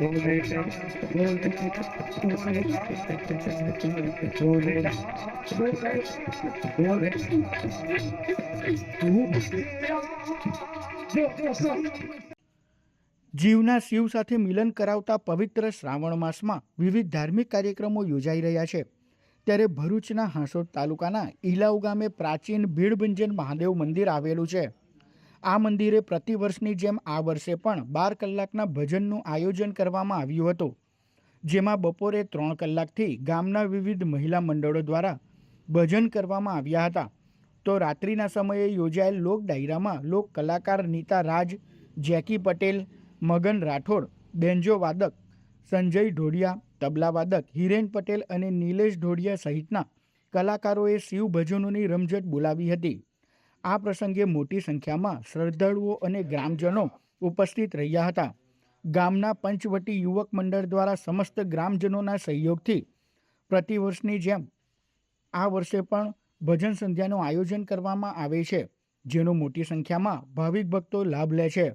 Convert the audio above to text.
જીવના શિવ સાથે મિલન કરાવતા પવિત્ર શ્રાવણ માસમાં વિવિધ ધાર્મિક કાર્યક્રમો યોજાઈ રહ્યા છે. ત્યારે ભરૂચના હાંસોદ તાલુકાના ઇલાવ ગામે પ્રાચીન ભીડભંજન મહાદેવ મંદિર આવેલું છે. આ મંદિરે પ્રતિવર્ષની જેમ આ વર્ષે પણ બાર કલાકના ભજનનું આયોજન કરવામાં આવ્યું હતું, જેમાં બપોરે ત્રણ કલાકથી ગામના વિવિધ મહિલા મંડળો દ્વારા ભજન કરવામાં આવ્યા હતા. તો રાત્રિના સમયે યોજાયેલ લોક ડાયરામાં લોક કલાકાર નીતા રાજ, જેકી પટેલ, મગન રાઠોડ, બેન્જો વાદક, સંજય ઢોડિયા, તબલા વાદક, હિરેન પટેલ અને નિલેશ ઢોડિયા સહિતના કલાકારોએ શિવ ભજનોની રમઝટ બોલાવી હતી. આ પ્રસંગે મોટી સંખ્યામાં શ્રદ્ધાળુઓ અને ગ્રામજનો ઉપસ્થિત રહ્યા હતા. ગામના પંચવટી યુવક મંડળ દ્વારા સમસ્ત ગ્રામજનોના સહયોગથી પ્રતિવર્ષની જેમ આ વર્ષે પણ ભજન સંધ્યાનું આયોજન કરવામાં આવે છે, જેનો મોટી સંખ્યામાં ભાવિક ભક્તો લાભ લે છે.